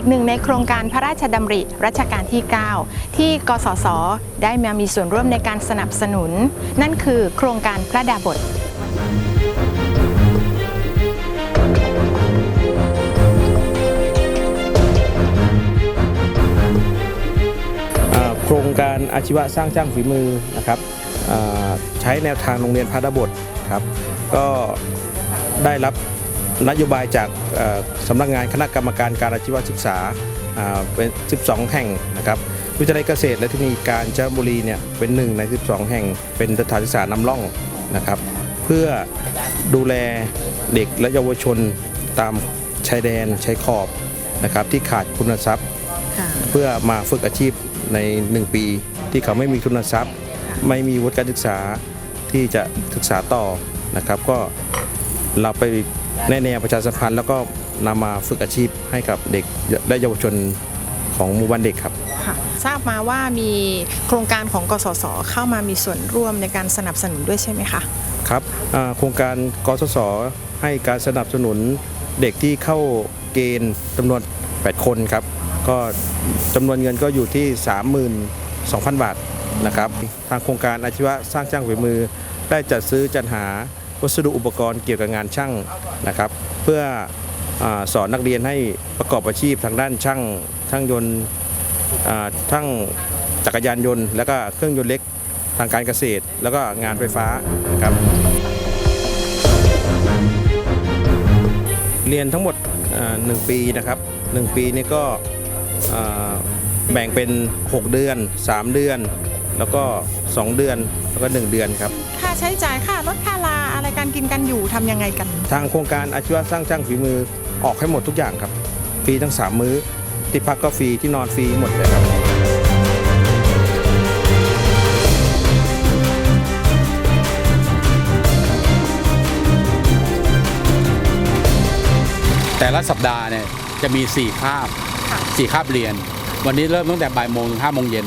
ีกหนึ่งในโครงการพระราชดำริรัชกาลที่ 9 ที่กสศได้มามีส่วนร่วมในการสนับสนุน นั่นคือโครงการพระดาบทโครงการอาชีวะสร้างจ้างฝีมือนะครับใช้แนวทางโรงเรียนพระดาบทครับก็ได้รับ นโยบายจากเอ่อสำนักงานคณะกรรมการการอาชีวศึกษาอ่าเป็น 12 แห่งนะครับวิทยาลัยเกษตรและเทคนิคการจันทบุรีเนี่ยเป็นหนึ่งใน 12 แห่งเป็นสถานศึกษานำร่องนะครับ เพื่อดูแลเด็กและเยาวชนตามชายแดนชายขอบนะครับที่ขาดคุณทรัพย์ เพื่อมาฝึกอาชีพใน 1 ปีที่เขาไม่มีทุนทรัพย์ ไม่มีวุฒิการศึกษาที่จะศึกษาต่อนะครับ ก็เราไป แนะแนวประชาสัมพันธ์แล้วก็นำมาฝึกอาชีพให้กับเด็กและเยาวชนของหมู่บ้านเด็กครับค่ะทราบมาว่ามีโครงการของกสศเข้ามามีส่วนร่วมในการสนับสนุนด้วยใช่ไหมคะครับอ่าโครงการกสศให้การสนับสนุนเด็กที่เข้าเกณฑ์จำนวน 8 คนครับ ก็จำนวนเงินก็อยู่ที่ 32,000 บาทนะครับ ทางโครงการอาชีวะสร้างจ้างฝีมือได้จัดซื้อจัดหา วัสดุอุปกรณ์เกี่ยวกับงานช่างนะครับ เพื่ออสอนนักเรียนให้ประกอบอาชีพทางด้านช่างช่างยนต์ช่างจักรยานยนต์ แล้วก็เครื่องยนต์เล็กทางการเกษตร แล้วก็งานไฟฟ้าครับเรียนทั้งหมดอ่าหนึ่งปีนะครับหนึ่งปีนี่ก็แบ่งเป็น 6 เดือน 3 เดือน แล้วก็ 2 เดือน แล้วก็ 1 เดือนครับาใช้จ่ายค่ารถค่าลาอะไรการกินกันอยู่ทำยังไงกัน ทางโครงการอาชีวะสร้างจ้างฝีมือออกให้หมดทุกอย่างครับฟรีทั้ง 3 มื้อ ที่พักก็ฟรีที่นอนฟรีหมดเลยครับแต่ละสัปดาห์เนี่ยจะมี 4 คาบค่ะ4คาบเรียน วันนี้เริ่มตั้งแต่บ่ายโมงถึงห้าโมงเย็น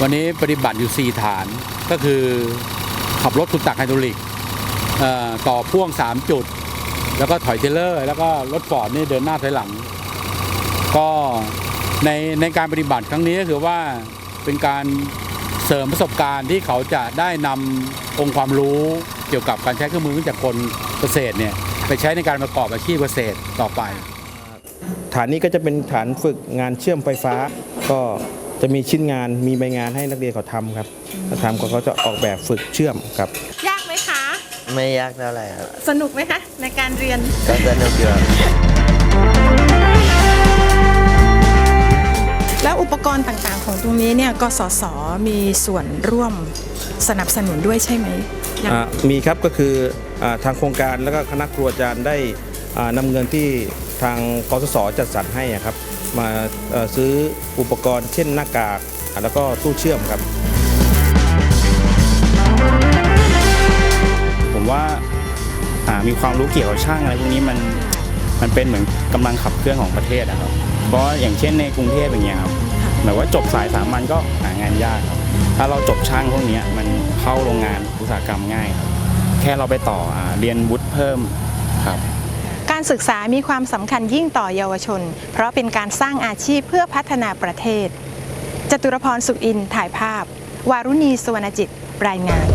วันนี้ปฏิบัติอยู่ 4 ฐานก็คือ ขับรถขุดตักไฮดรอลิกต่อพ่วง 3 จุด แล้วก็ถอยเทเลอร์ แล้วก็รถฟอร์ดนี่เดินหน้าถอยหลัง ก็ในในการปฏิบัติครั้งนี้ก็คือว่าเป็นการเสริมประสบการณ์ที่เขาจะได้นำองค์ความรู้เกี่ยวกับการใช้เครื่องมือจากคนเกษตรเนี่ยไปใช้ในการประกอบอาชีพเกษตรต่อไป ฐานนี้ก็จะเป็นฐานฝึกงานเชื่อมไฟฟ้าก็ จะมีชิ้นงานมีใบงานให้นักเรียนเขาทำครับเขาทำก็เขาจะออกแบบฝึกเชื่อมครับ ยากไหมคะ ไม่ยากเท่าไหร่ครับ สนุกไหมคะ ในการเรียน ก็สนุกอยู่ครับแล้วอุปกรณ์ต่างๆ ของตรงนี้เนี่ยกสศมีส่วนร่วมสนับสนุนด้วยใช่ไหมอย่างอ่ามีครับก็คืออาทางโครงการแล้วก็คณะครูอาจารย์ได้อ่านำเงินที่ ทางกสศจัดสรรให้ครับ มาซื้ออุปกรณ์เช่นหน้ากาก แล้วก็ตู้เชื่อมครับ ผมว่ามีความรู้เกี่ยวกับช่างอะไรพวกนี้มันมันเป็นเหมือนกำลังขับเคลื่อนของประเทศนะครับ เพราะอย่างเช่นในกรุงเทพอย่างเงี้ยครับหมายว่าจบสายสามัญก็หางานยากครับ ถ้าเราจบช่างพวกนี้มันเข้าโรงงานอุตสาหกรรมง่ายครับ แค่เราไปต่ออเรียนวุฒิเพิ่มครับ การศึกษามีความสำคัญยิ่งต่อเยาวชน เพราะเป็นการสร้างอาชีพเพื่อพัฒนาประเทศ จตุรพรสุขอินถ่ายภาพ วารุณีสวรรณจิต รายงาน